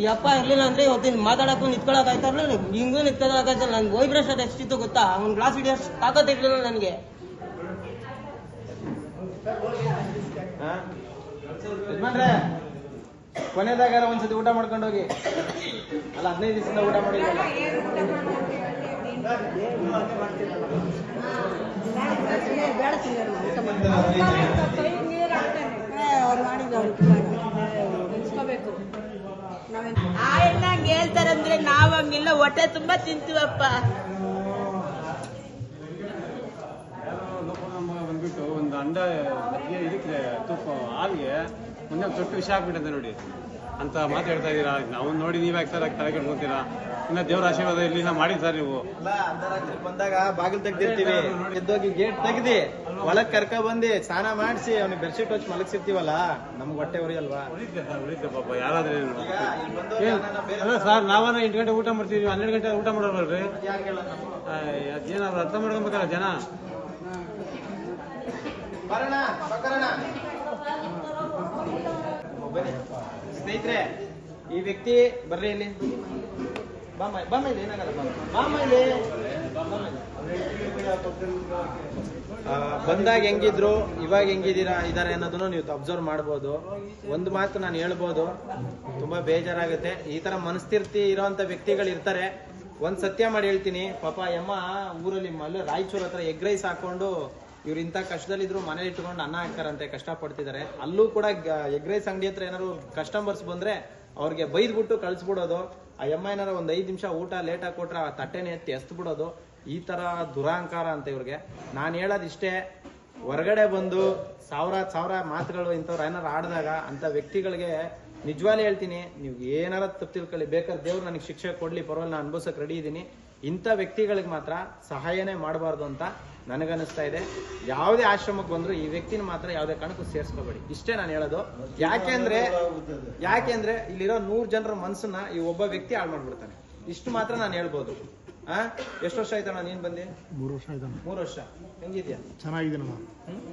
ಈ ಅಪ್ಪ ಇರ್ಲಿಲ್ಲ ಅಂದ್ರೆ ಇವತ್ತಿನ ಮಾತಾಡಕ್ಕೂ ನಿತ್ಕೊಳಕ್ ಆಯ್ತಾ ಇರಲಿಲ್ಲ ಹಿಂಗೂ ನಿಂತ್ಕೊಳಕ್ ನನ್ ವೈಬ್ರೇಷನ್ ಎಷ್ಟಿತ್ತು ಗೊತ್ತಾ? ಅವ್ನ ಗ್ಲಾಸ್ ಹಿಡಿಯೋಷ್ಟು ತಾಕತ್ ಇರ್ಲಿಲ್ಲ ನನಗೆ. ಕೊನೆದಾಗಾರ ಒಂದ್ಸತಿ ಊಟ ಮಾಡ್ಕೊಂಡು ಹೋಗಿ ಅಲ್ಲ ಹದಿನೈದು ದಿವಸದಿಂದ ಊಟ ಮಾಡಿಲ್ವಲ್ಲ ಬೇಡ ತಿನ್ನೋರು ಊಟ ಮಾಡಿ. ಏ, ಅವ್ರು ಮಾಡಿದ್ದು ಅವ್ರು ನೆನ್ಸ್ಕೋಬೇಕು ನಾವೇನ್ ಆ ಹೆಣ್ಣಂಗೆ ಹೇಳ್ತಾರಂದ್ರೆ ನಾವ್ ಹಂಗಿಲ್ಲ ಹೊಟ್ಟೆ ತುಂಬಾ ತಿಂತೀವಪ್ಪ ಲೋಕನಾಮ ಬಂದ್ಬಿಟ್ಟು ಒಂದು ಅಂಡ ಇದಕ್ಕೆ ತುಪ್ಪ ಹಾಲಿಗೆ ಮುಂದೆ ದೊಡ್ಡ ವಿಷಯ ಆಗ್ಬಿಟ್ಟಂತೆ ನೋಡಿ. ಅಂತ ಮಾತು ಹೇಳ್ತಾ ಇದ್ದೀರಾ? ನಾವು ನೋಡಿ ನೀವ್ ಯಾಕೆ ಸರ್ ತಲೆ ಕೆಡ್ಕೊಂತೀರಾ ಇನ್ನ ದೇವ್ರ ಆಶೀರ್ವಾದ ಇಲ್ಲಿ ನಾ ಮಾಡಿ ಸರ್ ನೀವು. ಬಂದಾಗ ಬಾಗಿಲು ತೆಗ್ದಿರ್ತೀವಿ. ಎದ್ದೋಗಿ ಗೇಟ್ ತೆಗ್ದಿ ಒಳಗ್ ಕರ್ಕ ಬಂದಿ ಸ್ನಾನ ಮಾಡಿಸಿ ಅವ್ನಿಗೆ ಬೆಡ್ಶೀಟ್ ಹಚ್ಚಿ ಮಲಗಿಸಿರ್ತೀವಲ್ಲ ನಮ್ಗೆ ಹೊಟ್ಟೆ ಅಲ್ವಾ ಉಳಿತೆ ಪಾಪ ಯಾರಾದ್ರೆ ಅಲ್ಲ ಸರ್ ನಾವನ್ನ ಎಂಟು ಗಂಟೆ ಊಟ ಮಾಡ್ತೀವಿ ಹನ್ನೆರಡು ಗಂಟೆ ಊಟ ಮಾಡೋಲ್ರಿ ಏನಾದ್ರು ನಾವು? ಅರ್ಥ ಮಾಡ್ಕೊಬೇಕಲ್ಲ ಜನ? ಬರೋಣ. ಸ್ನೇಹಿತರೆ, ಈ ವ್ಯಕ್ತಿ ಬರ್ರಿ ಇಲ್ಲಿ. ಬಾಮ ಬಾಮ ಇಲ್ಲಿ, ಏನಾಗಲ್ಲ. ಬಂದಾಗ ಹೆಂಗಿದ್ರು, ಇವಾಗ ಹೆಂಗಿದ್ದೀರಾ, ಇದಾರೆ ಅನ್ನೋದನ್ನು ನೀವು ಅಬ್ಸರ್ವ್ ಮಾಡ್ಬೋದು. ಒಂದು ಮಾತು ನಾನು ಹೇಳ್ಬೋದು. ತುಂಬಾ ಬೇಜಾರಾಗುತ್ತೆ. ಈ ತರ ಮನಸ್ಥಿರ್ತಿ ಇರೋಂಥ ವ್ಯಕ್ತಿಗಳು ಇರ್ತಾರೆ. ಒಂದ್ ಸತ್ಯ ಮಾಡಿ ಹೇಳ್ತೀನಿ. ಪಾಪ, ಯಮ್ಮ, ಊರಲ್ಲಿ ಮಲ್ಲ ರಾಯಚೂರ್ ಹತ್ರ ಎಗ್ ರೈಸ್ ಹಾಕೊಂಡು ಇವ್ರು ಇಂಥ ಕಷ್ಟದಲ್ಲಿದ್ರು ಮನೇಲಿ ಇಟ್ಕೊಂಡು ಅನ್ನ ಹಾಕ್ತಾರಂತೆ ಕಷ್ಟ ಪಡ್ತಿದ್ದಾರೆ ಅಲ್ಲೂ ಕೂಡ ಎಗ್ ರೈಸ್ ಅಂಗಡಿ ಹತ್ರ ಏನಾದ್ರು ಕಸ್ಟಮರ್ಸ್ ಬಂದ್ರೆ ಅವ್ರಿಗೆ ಬೈದ್ಬಿಟ್ಟು ಕಳಿಸ್ಬಿಡೋದು. ಆ ಎಮ್ಮ ಏನಾರ ಒಂದು ಐದು ನಿಮಿಷ ಊಟ ಲೇಟಾಗಿ ಕೊಟ್ರೆ ಆ ತಟ್ಟೆನೆ ಎತ್ತಿ ಎಸ್ತ್ ಬಿಡೋದು ಈ ತರ ದುರಹಂಕಾರ ಅಂತ ಇವ್ರಿಗೆ. ನಾನು ಹೇಳೋದಿಷ್ಟೇ, ಹೊರಗಡೆ ಬಂದು ಸಾವಿರ ಸಾವಿರ ಮಾತುಗಳು ಇಂಥವ್ರು ಏನಾರು ಆಡಿದಾಗ ಅಂತ ವ್ಯಕ್ತಿಗಳಿಗೆ ನಿಜವಾಗ್ಲೂ ಹೇಳ್ತೀನಿ, ನೀವು ಏನಾರ ತಪ್ಪು ತಿಳ್ಕೊಳ್ಳಿ. ಬೇಕಾದ್ರೆ ದೇವ್ರು ನನಗೆ ಶಿಕ್ಷೆ ಕೊಡ್ಲಿ, ಪರವಾಗಿಲ್ಲ, ನಾನು ಅನ್ಭವಿಸಕ್ ರೆಡಿ ಇದ್ದೀನಿ ಇಂಥ ವ್ಯಕ್ತಿಗಳಿಗೆ ಮಾತ್ರ ಸಹಾಯನೇ ಮಾಡಬಾರ್ದು ಅಂತ ನನಗನ್ನಿಸ್ತಾ ಇದೆ. ಯಾವುದೇ ಆಶ್ರಮಕ್ಕೆ ಬಂದ್ರು ಈ ವ್ಯಕ್ತಿನ ಮಾತ್ರ ಯಾವುದೇ ಕಾರಣಕ್ಕೂ ಸೇರಿಸ್ಕೋಬೇಡಿ. ಇಷ್ಟೇ ನಾನು ಹೇಳೋದು. ಯಾಕೆಂದ್ರೆ ಯಾಕೆಂದ್ರೆ ಇಲ್ಲಿರೋ ನೂರು ಜನರ ಮನ್ಸನ್ನ ಈ ಒಬ್ಬ ವ್ಯಕ್ತಿ ಹಾಳು ಮಾಡ್ಬಿಡ್ತಾನೆ. ಇಷ್ಟು ಮಾತ್ರ ನಾನು ಹೇಳ್ಬೋದು. ಆ? ಎಷ್ಟು ವರ್ಷ ಆಯ್ತಣ್ಣ ನೀನ್ ಬಂದಿ? ಮೂರು ವರ್ಷ ಆಯ್ತಾ ಮೂರು ವರ್ಷ. ಹೆಂಗಿದ್ಯಾ? ಚೆನ್ನಾಗಿದ್ದೀನಣ್ಣ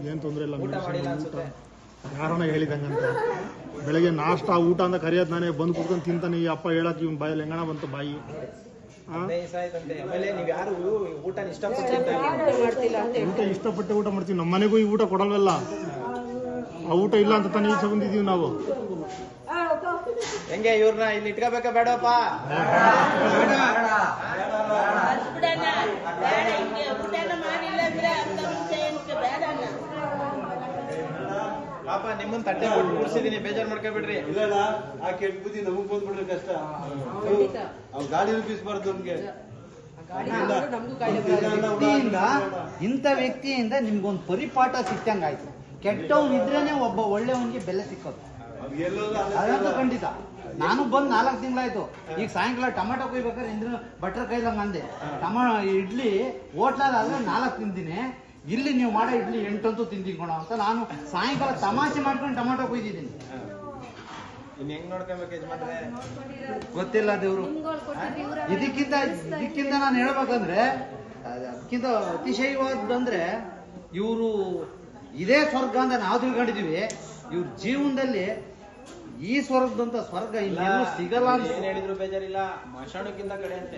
ಏನ್ ತೊಂದ್ರೆ ಇಲ್ಲ ಊಟ ಮಾಡಿಲ್ಲ ಅನ್ಸುತ್ತೆ. ಯಾರನ್ನ ಹೇಳಿದಂಗಂತ ಬೆಳಗ್ಗೆ ನಾಷ್ಟ ಊಟ ಅಂತ ಕರಿಯೋದು ನಾನೇ ಬಂದು ಕುತ್ಕೊಂಡು ತಿಂತಾನೆ ಈ ಅಪ್ಪ ಹೇಳಕ್ ಇವ್ನ ಬಾಯಲ್ಲಿ ಹೆಂಗಣ ಬಂತು ಬಾಯಿ. ಊಟ ಇಷ್ಟಪಟ್ಟು. ಊಟ ಇಷ್ಟಪಟ್ಟೆ ಊಟ ಮಾಡ್ತೀವಿ. ನಮ್ಮ ಮನೆಗೂ ಈ ಊಟ ಕೊಡಲ್ವಲ್ಲ? ಆ ಊಟ ಇಲ್ಲ ಅಂತ ತಾನೇ ಈಚೆ ಬಂದಿದೀವಿ ನಾವು. ಹೆಂಗೆ ಇವ್ರನ್ನ ಇಲ್ಲಿ ಇಟ್ಕೋಬೇಕಾ ಬೇಡಪ್ಪ ಬಿಡಣ ಬೇಡ ಹಿಂಗೆ ಊಟನ ಮಾಡಿಲ್ಲ ಅಂದ್ರೆ ಅಂತ ಮುಂಚೆ ಏನಕ್ಕೆ ಬೇಡಣ್ಣ ನಿಮ್ಮನ್ ತಟ್ಟೆ ಕೊಟ್ಟು ಕೂರ್ಸಿದೀನಿ ಬೇಜಾರ್ ಮಾಡ್ಕೊಬಿಡ್ರಿ. ಇಲ್ಲಣ್ಣ ಆ ಕೆಟ್ಟ ಬುದ್ಧಿ ನಮಗ್ ಬಂದ್ಬಿಡ್ರಿ ಕಷ್ಟ. ಅವ್ ಗಾಡಿ ರೂಪಿಸ್ಬಾರ್ದು ನಮ್ಗೆ. ವ್ಯಕ್ತಿಯಿಂದ ಇಂಥ ವ್ಯಕ್ತಿಯಿಂದ ನಿಮ್ಗೊಂದು ಪರಿಪಾಠ ಸಿಕ್ಕಂಗಾಯ್ತು. ಕೆಟ್ಟವನ್ ಇದ್ರೇನೆ ಒಬ್ಬ ಒಳ್ಳೆಯವನಿಗೆ ಬೆಲೆ ಸಿಕ್ಕೋದು. ಅದಂತೂ ಖಂಡಿತ. ನಾನು ಬಂದ್ ನಾಲ್ಕು ತಿಂಗಳಾಯ್ತು. ಈಗ ಸಾಯಂಕಾಲ ಟೊಮೆಟೊ ಕೊಯ್ಬೇಕಾದ್ರೆ ಇಂದ್ರ ಭಟ್ರ ಕೈಲಂಗ್ ಅಂದೆ. ಟಮ ಇಡ್ಲಿ ಹೋಟ್ಲಲ್ಲಿ ಆದ್ರೆ ನಾಲ್ಕು ತಿಂತೀನಿ ಇಲ್ಲಿ ನೀವು ಮಾಡೋ ಇಡ್ಲಿ ಎಂಟಂತೂ ತಿಂದಿಕೊಣ ಅಂತ ನಾನು ಸಾಯಂಕಾಲ ತಮಾಷೆ ಮಾಡ್ಕೊಂಡು ಟೊಮಾಟೊ ಕೊಯ್ದಿದ್ದೀನಿ. ಇನ್ ಹೆಂಗ್ ನೋಡ್ಕೊಬೇಕು ಯಜಮಾನ್ರೆ? ಗೊತ್ತಿಲ್ಲ ದೇವ್ರು. ಇದಕ್ಕಿಂತ ಇದಕ್ಕಿಂತ ನಾನು ಹೇಳ್ಬೇಕಂದ್ರೆ ಅದ್- ಅದಕ್ಕಿಂತ ಅತಿಶಯವಾದಂದ್ರೆ ಇವರು ಇದೇ ಸ್ವರ್ಗ ಅಂತ ನಾವು ತಿಳ್ಕೊಂಡಿದೀವಿ. ಇವ್ರ ಜೀವನದಲ್ಲಿ ಈ ಸ್ವರ್ಗದಂತ ಸ್ವರ್ಗ ಇನ್ನೆಲ್ಲೂ ಸಿಗಲ್ಲ ಏನ್ ಹೇಳಿದ್ರು ಬೇಜಾರಿಲ್ಲ. ಮಶಾಣಕ್ಕಿಂತ ಕಡೆ ಅಂತ.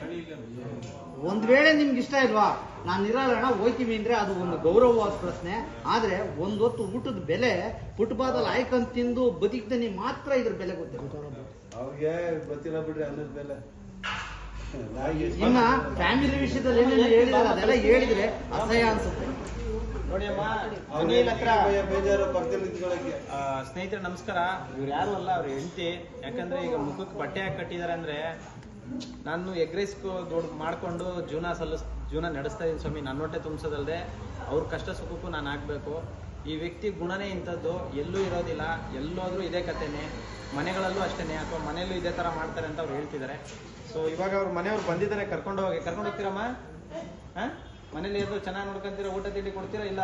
ಒಂದ್ ವೇಳೆ ನಿಮ್ಗೆ ಇಷ್ಟ ಇಲ್ವಾ ನಾನು ಇರಲ್ಲ ಹೋಯ್ತೀವಿ ಅಂದ್ರೆ ಅದು ಒಂದು ಗೌರವವಾದ ಪ್ರಶ್ನೆ. ಆದ್ರೆ ಒಂದೊತ್ತು ಊಟದ ಬೆಲೆ ಫುಟ್ಪಾದಲ್ಲಿ ಆಯ್ಕೊಂಡ್ ತಿಂದು ಬದುಕಿದ್ರೆ ಮಾತ್ರ ಇದ್ರ ಬೆಲೆ ಗೊತ್ತಿರುತ್ತೆ ಅವ್ರಿಗೆ ಗೊತ್ತಿಲ್ಲ ಬಿಡ್ರಿ ಅನ್ನದ ಬೆಲೆ. ಇನ್ನ ಫ್ಯಾಮಿಲಿ ವಿಷಯದಲ್ಲಿ ಏನೇನು ಹೇಳಿದ್ರೆ ಅದೆಲ್ಲ ಹೇಳಿದ್ರೆ ಅಸಹ್ಯ ಅನ್ಸುತ್ತೆ. ಸ್ನೇಹಿತರೆ ನಮಸ್ಕಾರ. ಇವ್ರು ಯಾರು ಅಲ್ಲ ಅವ್ರ ಹೆಂಡತಿ. ಯಾಕಂದ್ರೆ ಈಗ ಮುಖಕ್ಕೆ ಬಟ್ಟೆ ಹಾಕಿ ಕಟ್ಟಿದಾರೆ ಅಂದ್ರೆ ನಾನು ಎಗ್ ರೈಸ್ ದೊಡ್ಡ ಮಾಡ್ಕೊಂಡು ಜೀವನ ಸಲ್ಲಿಸ್ ಜೀವನ ನಡೆಸ್ತಾ ಇದ್ದೀನಿ ಸ್ವಾಮಿ. ನನ್ನ ಹೊಟ್ಟೆ ತುಂಬಿಸೋದಲ್ಲದೆ ಅವ್ರ ಕಷ್ಟ ಸುಖಕ್ಕೂ ನಾನು ಆಗ್ಬೇಕು. ಈ ವ್ಯಕ್ತಿ ಗುಣನೇ ಇಂಥದ್ದು. ಎಲ್ಲೂ ಇರೋದಿಲ್ಲ. ಎಲ್ಲೋದ್ರೂ ಇದೇ ಕಥೆನೇ. ಮನೆಗಳಲ್ಲೂ ಅಷ್ಟೇ ಅಥವಾ ಮನೆಯಲ್ಲೂ ಇದೇ ಥರ ಮಾಡ್ತಾರೆ ಅಂತ ಅವ್ರು ಹೇಳ್ತಿದ್ದಾರೆ ಸೊ ಇವಾಗ ಅವ್ರ ಮನೆಯವ್ರು ಬಂದಿದ್ದಾರೆ. ಕರ್ಕೊಂಡು ಹೋಗಿ ಕರ್ಕೊಂಡು ಹೋಗ್ತೀರಮ್ಮ? ಹಾ? ಮನೇಲಿ ಎದ್ದು ಚೆನ್ನಾಗಿ ನೋಡ್ಕೊಂತೀರಾ ಊಟ ತಿಂಡಿ ಕೊಡ್ತೀರಾ ಇಲ್ಲ?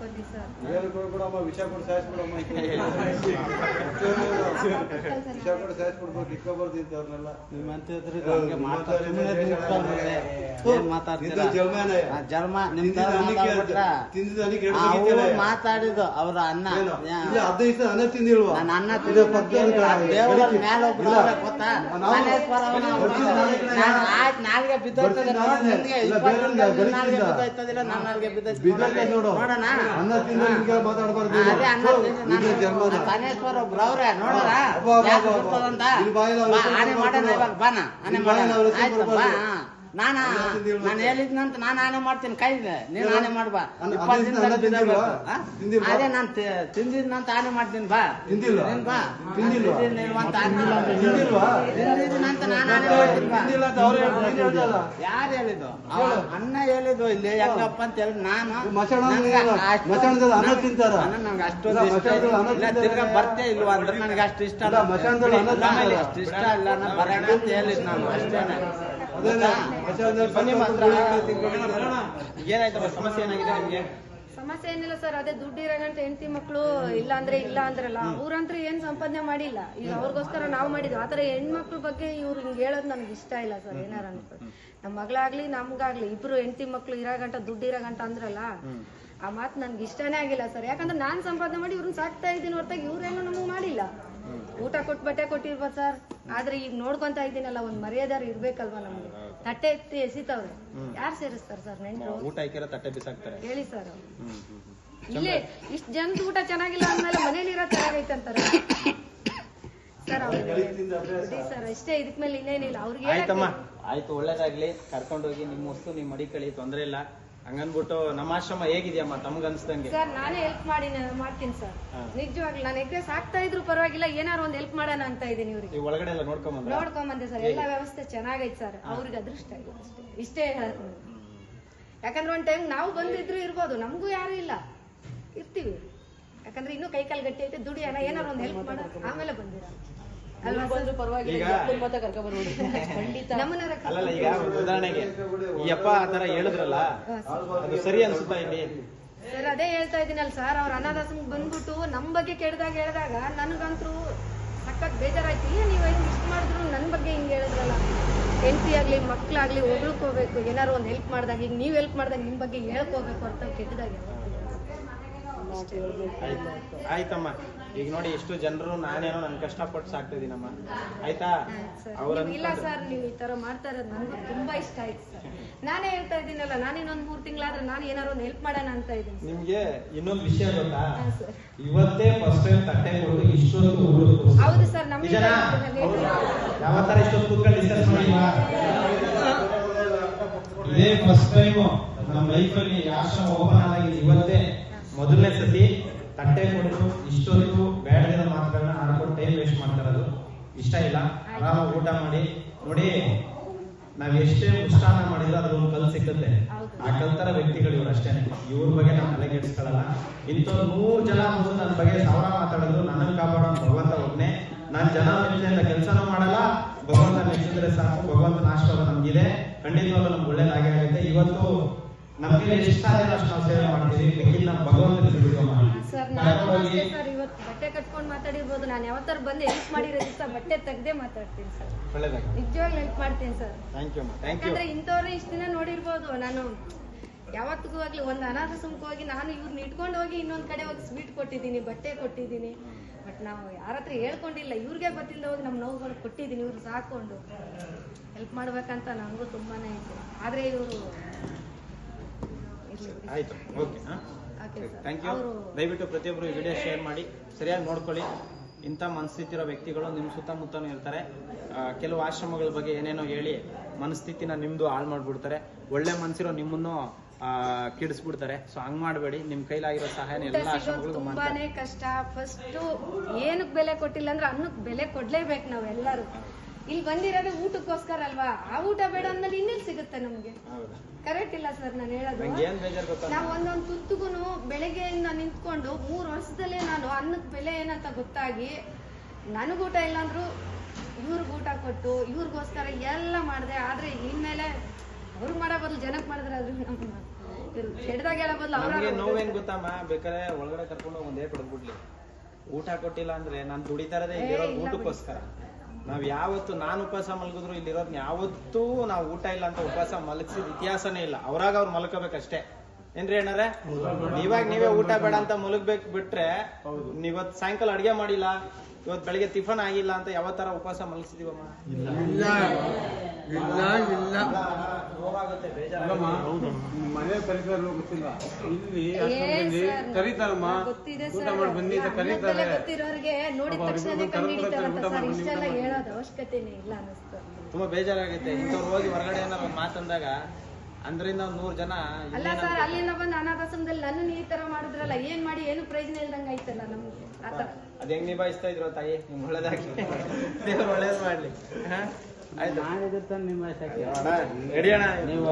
ಸರ್ ಸಾಯಿಸ್ಬಿಡಮ್ಮ [LAUGHS] ಸಾಯಿಸ್ಬಿಡ್ಬೇಕು ಅವ್ರನ್ನೆಲ್ಲ. ಜನ್ಮ. ಮಾತಾಡಿದ್ದು ಅವ್ರ ಅನ್ನ. ಹದಿನೈದು ದಿವಸ ಅನ್ನ ತಿಂದಿಲ್ವಾ? ನಾನು ಅನ್ನ ದೇವರ ಒಬ್ರು ಗೊತ್ತಾ? ನಾಲ್ಗೆ. ನೋಡೋಣ. ಅನ್ನ ತಿಂದ ನಿಮ್ಗೆ ಮಾತಾಡ್ಬಾರ್ದು. ಅದೇ ಅನ್ನ ತಿಂದು ನಾನು- ಇದು ಜನ್ಮದ. ಮನೇಶ್ವರ ಒಬ್ರು ಅವ್ರೆ ನೋಡೋಣ ಅಬ್ಬಾ, ಅಬ್ಬಾ, ಯಾಕೆ ಅಬ್ಬಾ. ಬಿಡ್ತದಂತ ಇಲ್ಲಿ ಬಾಯಿಲ್ಲ ಬಾ, ಆನೆ ಮಾಡೋಣ ಇವಾಗ ಬಾನ ಆನೆ ಮಾಡೋಣ. ನಾನ? ನಾನು ಹೇಳಿದ್ನಂತ ನಾನು ಆನೆ ಮಾಡ್ತೀನಿ ಕೈಗೆ. ನೀನ್ ನಾನೇ ಮಾಡ್ಬಾ. ಇಪ್ಪತ್ತು ದಿನದಲ್ಲಿ? ಅದೇ ನಾನು ತಿಂದಿದ್ನಂತ ಆನೆ ಮಾಡ್ತೀನಿ ಬಾ? ನೀನ್ ಬಾ. ಅಂದಿಲ್ಲ ಅಂತ? ತಿಂದಿದ್ನಂತ ನಾನು ಆನೆ ಮಾಡ್ತೀನಿ ಬಾ. ತಿಂದಿಲ್ಲ ನೀನ್. ಯಾರು ಹೇಳಿದ್ದು? ಅಣ್ಣ ಹೇಳಿದ್ದು ಇಲ್ಲಿ ಯಾಕಪ್ಪ ಅಂತ ಹೇಳಿ ನಾನು ನನ್ಗೆ ತಿಂತಾರ? ಅನ್ನ ನಂಗೆ ಅಷ್ಟೊಂದು ಇಷ್ಟ. ತಿರ್ಗಾ ಬರ್ತೆ ಇಲ್ವಾ ಅಂದ್ರೆ ನನಗೆ ಅಷ್ಟು ಇಷ್ಟ ಅನ್ನ ಅಷ್ಟು ಇಷ್ಟ ಇಲ್ಲ ನಾನು ಬರೋಣ ಅಂತ ಹೇಳಿದ್ ನಾನು ಅಷ್ಟೇನೆ. ಬನ್ನಿ ಮಾತ್ರ ಏನಾಯ್ತಮ್ಮ ಸಮಸ್ಯೆ ಏನಾಗಿದೆ ನಿಮ್ಗೆ? ಸಮಸ್ಯೆ ಏನಿಲ್ಲ ಸರ್ ಅದೇ ದುಡ್ಡು ಇರೋಗಂಟ ಹೆಂಡತಿ ಮಕ್ಕಳು ಇಲ್ಲ ಅಂದ್ರೆ ಇಲ್ಲ ಅಂದ್ರಲ್ಲ ಅವ್ರಂತ್ರ ಏನ್ ಸಂಪಾದನೆ ಮಾಡಿಲ್ಲ. ಈಗ ಅವ್ರಿಗೋಸ್ಕರ ನಾವು ಮಾಡಿದ್ವಿ. ಆತರ ಹೆಣ್ಮಕ್ಳ ಬಗ್ಗೆ ಇವ್ರು ಹಿಂಗ್ ಹೇಳೋದ್ ನನಗೆ ಇಷ್ಟ ಇಲ್ಲ ಸರ್ ಏನಾರ ಅನ್ಕೊಂಡು ನಮ್ಮ ಮಗಳಾಗ್ಲಿ ನಮ್ಗಾಗ್ಲಿ ಇಬ್ರು ಹೆಂಡತಿ ಮಕ್ಳು ಇರಾಗಂಟ ದುಡ್ಡು ಇರಾಗಂಟ ಅಂದ್ರಲ್ಲ ಆ ಮಾತು ನನ್ಗೆ ಇಷ್ಟನೇ ಆಗಿಲ್ಲ ಸರ್. ಯಾಕಂದ್ರೆ ನಾನ್ ಸಂಪಾದನೆ ಮಾಡಿ ಇವ್ರನ್ನ ಸಾಕ್ತಾ ಇದ್ದೀನಿ ಹೊರತಾಗಿ ಇವ್ರೇನು ನಮಗೆ ಮಾಡಿಲ್ಲ. ಊಟ ಕೊಟ್ಟು ಬಟ್ಟೆ ಕೊಟ್ಟಿರ್ಬೋದು ಸರ್? ಆದ್ರೆ ಈಗ ನೋಡ್ಕೊಂತ ಇದ್ದೀನಲ್ಲ ಒಂದ್ ಮರ್ಯಾದಾರ ಇರ್ಬೇಕಲ್ವಾ ನಮ್ಗೆ? ತಟ್ಟೆ ಎತ್ತಿ ಎಸಿತವ್ರೆ. ಯಾರು ಸೇರಿಸ್ತಾರೆ ಸರ್ ನೆಂಟರು? ಊಟ ಹಾಕಿರೋ ತಟ್ಟೆ ಬಿಸಾಕ್ತಾರೆ. ಹೇಳಿ ಸರ್ ಇಲ್ಲೇ ಇಷ್ಟ ಜನ ಊಟ ಚೆನ್ನಾಗಿಲ್ಲ ಅಂದ್ಮೇಲೆ ಮನೇಲಿ ಇರೋ ಚೆನ್ನಾಗೈತೆ ಅಂತಾರೆ. ಸರ್ ಸರ್ ಅಷ್ಟೇ ಇದಕ್ ಮೇಲೆ ಇನ್ನೇನಿಲ್ಲ. ಅವ್ರಿಗೆ ಆಯ್ತಮ್ಮ. ಆಯ್ತು ಒಳ್ಳೇದಾಗ್ಲಿ. ಕರ್ಕೊಂಡೋಗಿ ನಿಮ್ಮ ವಸ್ತು ನಿಮ್ ಮಡಿಕಳಿ ತೊಂದ್ರೆ ಇಲ್ಲ. ಹಂಗನ್ಬಿಟ್ಟು ನಮ್ಮ ಆಶ್ರಮ ಹೇಗಿದೆಯಮ್ಮ? ತಮ್ಗ ಅನ್ಸ್ದಂಗೆ ಸರ್ ನಾನೇ ಹೆಲ್ಪ್ ಮಾಡಿ ಮಾಡ್ತೀನಿ ಸರ್. ನಿಜವಾಗ್ಲೂ ನಾನು ಎಗ್ರೆಸ್ ಆಗ್ತಾ ಇದ್ರು ಪರವಾಗಿಲ್ಲ ಏನಾರು ಒಂದ್ ಹೆಲ್ಪ್ ಮಾಡೋಣ ಅಂತ ಇದ್ದೀನಿ ಇವ್ರಿಗೆ. ನೀವು ಒಳಗಡೆ ಎಲ್ಲ ನೋಡ್ಕೊಂಬಂದ್ರೆ ನೋಡ್ಕೊಂಬಂದೆ ಸರ್ ಎಲ್ಲ ವ್ಯವಸ್ಥೆ ಚೆನ್ನಾಗೈತೆ ಸರ್. ಅವ್ರಿಗೆ ಅದೃಷ್ಟ ಇಲ್ಲ ಅಷ್ಟೇ. ಇಷ್ಟೇ ಹೇಳಕ್ ನಾನು. ಯಾಕಂದ್ರೆ ಒಂದ್ ಟೈಮ್ ನಾವು ಬಂದಿದ್ರು ಇರ್ಬೋದು ನಮಗೂ ಯಾರು ಇಲ್ಲ. ಇರ್ತೀವಿ. ಯಾಕಂದ್ರೆ ಇನ್ನೂ ಕೈ ಕಾಲು ಗಟ್ಟಿ ಐತೆ ದುಡಿಯೋಣ ಏನಾರು ಒಂದು ಹೆಲ್ಪ್ ಮಾಡೋಣ. ಆಮೇಲೆ ಬಂದಿರ. [LAUGHS] ಅಲ್ಲಲ್ಲ ಈಗ ಉದಾಹರಣೆಗೆ ಈ ಅಪ್ಪ ಆ ತರ ಹೇಳಿದ್ರಲ್ಲ ಅದು ಸರಿ ಅನ್ಸುತ್ತಾ ಇಲ್ಲಿ? ಸರ್ ಅದೇ ಹೇಳ್ತಾ ಇದ್ದೀನಲ್ಲ ಸರ್ ಅವ್ರ ಅನಾಥಾಶ್ರಮಕ್ಕೆ ಬಂದ್ಬಿಟ್ಟು ನಮ್ ಬಗ್ಗೆ ಕೆಡ್ದಾಗ ಹೇಳಿದಾಗ ನನಗಂತೂ ಸಖತ್ ಬೇಜಾರಾಯ್ತು. ಏನ್ ನೀವು ಹೆಂಗ್ ಇಷ್ಟ ಮಾಡಿದ್ರು ನನ್ ಬಗ್ಗೆ ಹಿಂಗ್ ಹೇಳಿದ್ರಲ್ಲ? ಹೆಂಡತಿ ಆಗ್ಲಿ ಮಕ್ಳಾಗ್ಲಿ ಹೋಗ್ಬೇಕು. ಏನಾರು ಒಂದ್ ಹೆಲ್ಪ್ ಮಾಡ್ದಾಗ ಈಗ ನೀವ್ ಹೆಲ್ಪ್ ಮಾಡ್ದಾಗ ನಿಮ್ ಬಗ್ಗೆ ಹೇಳ್ಕೋಬೇಕು ಅಂತ ಕೆಟ್ಟದಾಗ ಆಯ್ತಮ್ಮ. ಈಗ ನೋಡಿ ಎಷ್ಟು ಜನರು ನಾನೇನೋ ನನ್ ಕಷ್ಟಪಟ್ಟು ಪಟ್ಟು ಇದೀನಮ್ಮ ಆಯ್ತಾ ಇಲ್ಲ ಸರ್ ನೀವು ಈ ತರ ಮಾಡ್ತಾ ಇರೋದು ನನ್ಗೆ ತುಂಬಾ ಇಷ್ಟ ಆಯ್ತು ಸರ್. ನಾನೇ ಹೇಳ್ತಾ ಇದ್ದೀನಲ್ಲ ನಾನಿನ್ನೊಂದ್ ಮೂರ್ ತಿಂಗಳಾದ್ರೆ ನಾನು ಏನಾರು ಒಂದು ಹೆಲ್ಪ್ ಮಾಡೋಣ ಅಂತ ಇದ್ದೀನಿ ನಿಮ್ಗೆ ಇನ್ನೊಂದು ವಿಷಯ ಗೊತ್ತಾ? ಹಾ, ಸರ್. ಇವತ್ತೇ ಫಸ್ಟ್ ಟೈಮ್ ತಟ್ಟೆ ಹೋಗಿ ಇಷ್ಟೊಂದು ಹೌದು ಸರ್ ನಮ್ಮ ನಿಜನಾ? ತರ ಇಷ್ಟೊಂದು ಕೂತ್ಕೊಂಡು ಡಿಸ್ಕಸ್ ಮಾಡಿಲ್ವಾ ಇದೇ ಫಸ್ಟ್ ಟೈಮ್ ನಮ್ಮ ಲೈಫಲ್ಲಿ ಆಶ್ರಮ ಓಪನ್ ಆಗಿದೆ ಇವತ್ತೇ ಮೊದಲನೇ ಸತಿ ತಟ್ಟೆ ಕೊಟ್ಟು ಇಷ್ಟೊಂದು ಬೇಡದಿರೋ ಮಾತುಗಳನ್ನ ಆಡ್ಕೊಂಡು ಟೈಮ್ ವೇಸ್ಟ್ ಮಾಡ್ತಾ ಇರೋದು. ಇಷ್ಟ ಇಲ್ಲ. ಆರಾಮಾಗಿ ಊಟ ಮಾಡಿ. ನೋಡಿ, ನಾವ್ ಎಷ್ಟೇ ಮುಷ್ಟಾನ ಮಾಡಿದ್ರು ಅದ್ರ ಒಂದು ಕಲ್ ಸಿಕ್ಕುತ್ತೆ. ಆ ಕಲ್ತರ ವ್ಯಕ್ತಿಗಳು ಇವ್ರು ಅಷ್ಟೇ. ಇವ್ರ ಬಗ್ಗೆ ನಾವು ತಲೆಗೆಡ್ಸ್ಕೊಳ್ಳಲ್ಲ ಇಂಥವ್ರು ನೂರು ಜನ ಬಂದು ನನ್ನ ಬಗ್ಗೆ ಸಾವಿರ ಮಾತಾಡಿದ್ರು, ನನ್ನನ್ನು ಕಾಪಾಡೋ ಭಗವಂತ ಒಬ್ಬನೇ ನಾನು ಜನ ಮೆಚ್ಚಿನಿಂದ ಕೆಲಸನೂ ಮಾಡಲ್ಲ. ಭಗವಂತ ಮೆಚ್ಚಿದ್ರೆ ಸಾಕು. ಭಗವಂತನ ಆಶೀರ್ವಾದ ನಮ್ಗಿದೆ. ಖಂಡಿತವಾಗ್ಲೂ ನಮ್ಗೆ ಒಳ್ಳೇದಾಗೇ ಆಗುತ್ತೆ. ಇವತ್ತು ನಮ್ಗೆ ಇಷ್ಟ ಅಷ್ಟು ನಾವು ಸೇವೆ ಮಾಡ್ತೀವಿ ಮಿಕ್ಕಿದ್ ನಮ್ಮ ಭಗವಂತನ ಮಾಡಿ ಸರ್ ನಾನು ಅಷ್ಟೇ ಸರ್ ಇವತ್ತು ಬಟ್ಟೆ ಕಟ್ಕೊಂಡು ಮಾತಾಡಿರ್ಬೋದು. ನಾನು ಯಾವತ್ತಾರ ಬಂದು ಹೆಲ್ಪ್ ಮಾಡಿರೋ ದಿವಸ ಬಟ್ಟೆ ತೆಗ್ದೇ ಮಾತಾಡ್ತೀನಿ ಸರ್. ಒಳ್ಳೇದಾಗ ನಿಜವಾಗ್ಲೂ ಹೆಲ್ಪ್ ಮಾಡ್ತೀನಿ sir. Thank you thank you ಯಾಕಂದ್ರೆ ಇಂಥವ್ರನ್ನ ಇಷ್ಟ ದಿನ ನೋಡಿರ್ಬೋದು. ನಾನು ಯಾವತ್ತಿಗೂ ಆಗ್ಲಿ ಒಂದು ಅನಾಥಾಶ್ರಮಕ್ಕೆ ಹೋಗಿ ನಾನು ಇವ್ರನ್ನ ಇಟ್ಕೊಂಡು ಹೋಗಿ ಇನ್ನೊಂದ್ ಕಡೆ ಹೋಗಿ ಸ್ವೀಟ್ ಕೊಟ್ಟಿದ್ದೀನಿ ಬಟ್ಟೆ ಕೊಟ್ಟಿದ್ದೀನಿ. ಬಟ್ ನಾವು ಯಾರ ಹತ್ರ ಹೇಳ್ಕೊಂಡಿಲ್ಲ ಇವ್ರಿಗೆ ಗೊತ್ತಿಲ್ಲ ಹೋಗಿ ನಮ್ಮ ನೋವುಗಳು ಕೊಟ್ಟಿದ್ದೀನಿ ಇವ್ರು ಸಾಕೊಂಡು. ಹೆಲ್ಪ್ ಮಾಡ್ಬೇಕಂತ ನನಗೂ ತುಂಬಾನೇ ಇದೆ. ಆದ್ರೆ ಇವರು ಬಿಡಿ. ಆಯ್ತು. ಓಕೆ ಹಾಂ. ಥ್ಯಾಂಕ್ ಯು ದಯವಿಟ್ಟು ಪ್ರತಿಯೊಬ್ಬರು ಈ ವಿಡಿಯೋ ಶೇರ್ ಮಾಡಿ. ಸರಿಯಾಗಿ ನೋಡ್ಕೊಳ್ಳಿ. ಇಂಥ ಮನಸ್ಥಿತಿರೋ ವ್ಯಕ್ತಿಗಳು ನಿಮ್ಮ ಸುತ್ತಮುತ್ತನೂ ಇರ್ತಾರೆ. ಕೆಲವು ಆಶ್ರಮಗಳ ಬಗ್ಗೆ ಏನೇನೋ ಹೇಳಿ ಮನಸ್ಥಿತಿನ ನಿಮ್ಮದು ಹಾಳು ಮಾಡಿಬಿಡ್ತಾರೆ. ಒಳ್ಳೆ ಮನಸ್ಸಿರೋ ನಿಮ್ಮನ್ನು ಕಿಡಿಸ್ಬಿಡ್ತಾರೆ. ಸೊ ಹಂಗ್ ಮಾಡಬೇಡಿ. ನಿಮ್ ಕೈಲಾಗಿರೋ ಸಹಾಯನ ಎಲ್ಲ ಆಶ್ರಮಗಳು ತುಂಬಾನೇ ಕಷ್ಟ. ಫಸ್ಟ್ ಏನಕ್ ಬೆಲೆ ಕೊಟ್ಟಿಲ್ಲ ಅಂದ್ರೆ ಅನ್ನಕ್ ಬೆಲೆ ಕೊಡ್ಲೇಬೇಕು ನಾವೆಲ್ಲರೂ. ಇಲ್ಲಿ ಬಂದಿರೋದು ಊಟಕ್ಕೋಸ್ಕರ ಅಲ್ವಾ? ಆ ಊಟ ಬೇಡ ಅಂದ್ಮೇಲೆ ಇನ್ನೆಲ್ಲಿ ಸಿಗುತ್ತೆ ನಮ್ಗೆ? ಕರೆಕ್ಟ್ ಇಲ್ಲ ಸರ್ ನಾನು ಹೇಳೋದು. ನಾವು ಒಂದೊಂದು ತುತ್ತುಗುನು ಬೆಳಗ್ಗೆಯಿಂದ ನಿಂತ್ಕೊಂಡು ಮೂರು ವರ್ಷದಲ್ಲೇ ನಾನು ಅನ್ನದ ಬೆಲೆ ಏನಂತ ಗೊತ್ತಾಗಿ ನನಗೂಟ ಊಟ ಅಂದ್ರು ಇವ್ರಿಗೆ ಊಟ ಕೊಟ್ಟು ಇವ್ರಿಗೋಸ್ಕರ ಎಲ್ಲ ಮಾಡಿದೆ. ಆದ್ರೆ ಇನ್ಮೇಲೆ ಅವ್ರು ಮಾಡೋ ಬದಲು ಜನಕ್ಕೆ ಮಾಡಿದ್ರೆ ಅದು ಬದಲು ನೋವೇನ್ ಗೊತ್ತಮ್ಮ? ಬೇಕಾದ್ರೆ ಒಳಗಡೆ ಕರ್ಕೊಂಡು ಒಂದೇ ಊಟ ಕೊಟ್ಟಿಲ್ಲ ಅಂದ್ರೆ ನಾನು ದುಡಿತಾ ಇರೋದೇ ಇಲ್ಲಿರೋ ಏ, ಇಲ್ಲ ಊಟಕ್ಕೋಸ್ಕರ. ನಾವ್ ಯಾವತ್ತು ನಾನು ಉಪವಾಸ ಮಲಗಿದ್ರು ಇಲ್ಲಿರೋದ್ ಯಾವತ್ತೂ ನಾವು ಊಟ ಇಲ್ಲ ಅಂತ ಉಪವಾಸ ಮಲಗಿಸಿದ ಇತಿಹಾಸನೇ ಇಲ್ಲ. ಅವ್ರಾಗ್ ಅವ್ರು ಮಲ್ಕೋಬೇಕಷ್ಟೇ. ಏನ್ರಿ ಅಣ್ಣಾರೆ? ಇವಾಗ ನೀವೇ ಊಟ ಬೇಡ ಅಂತ ಮಲಗ್ಬೇಕು ಬಿಟ್ರೆ ನೀವತ್ ಸಾಯಂಕಾಲ ಅಡಿಗೆ ಮಾಡಿಲ್ಲ ಇವತ್ ಬೆಳಿಗ್ಗೆ ಟಿಫನ್ ಆಗಿಲ್ಲ ಅಂತ ಯಾವ ತರ ಉಪವಾಸ ಮಲಗಿಸಿದೀವಮ್ಮ? ಮನೆ ಪರಿಸರ ಗೊತ್ತಿಲ್ಲ. ಇಲ್ಲಿ ಕರೀತಾರಮ್ಮ. ಊಟ ಮಾಡಿ ಬನ್ನಿ ಅಂತ ಕರೀತಾರೆ. ತುಂಬಾ ಬೇಜಾರಾಗುತ್ತೆ ಇಂಥವ್ರು ಹೋಗಿ ಹೊರಗಡೆ ಏನಾರ ಮಾತಂದಾಗ ಅಂದ್ರಿಂದ ಒಂದ್ ನೂರ್ ಜನ ಅಲ್ಲ ಸರ್ ಅಲ್ಲಿಂದ ಬಂದು ಅನಾಥಾಶ್ರಮದಲ್ಲಿ ನನ್ನ ಈ ತರ ಮಾಡಿದ್ರಲ್ಲ ಏನ್ ಮಾಡಿ? ಏನು ಪ್ರಯೋಜನ ಇಲ್ದಂಗ ಆಯ್ತಲ್ಲ ನಮ್ಗೆ? ಆತರ ಅದ್ ಹೆಂಗ್ ನಿಭಾಯಿಸ್ತಾ ಇದ್ರು ತಾಯಿ? ನಿಮ್ ಒಳ್ಳೇದಾಗಿ ದೇವ್ರು ಒಳ್ಳೇದ್ ಮಾಡ್ಲಿ. ಹಾ? ಆಯ್ತು. ನಿಮ್ಮ ರೆಡಿ ಅಣ್ಣ ನೀವು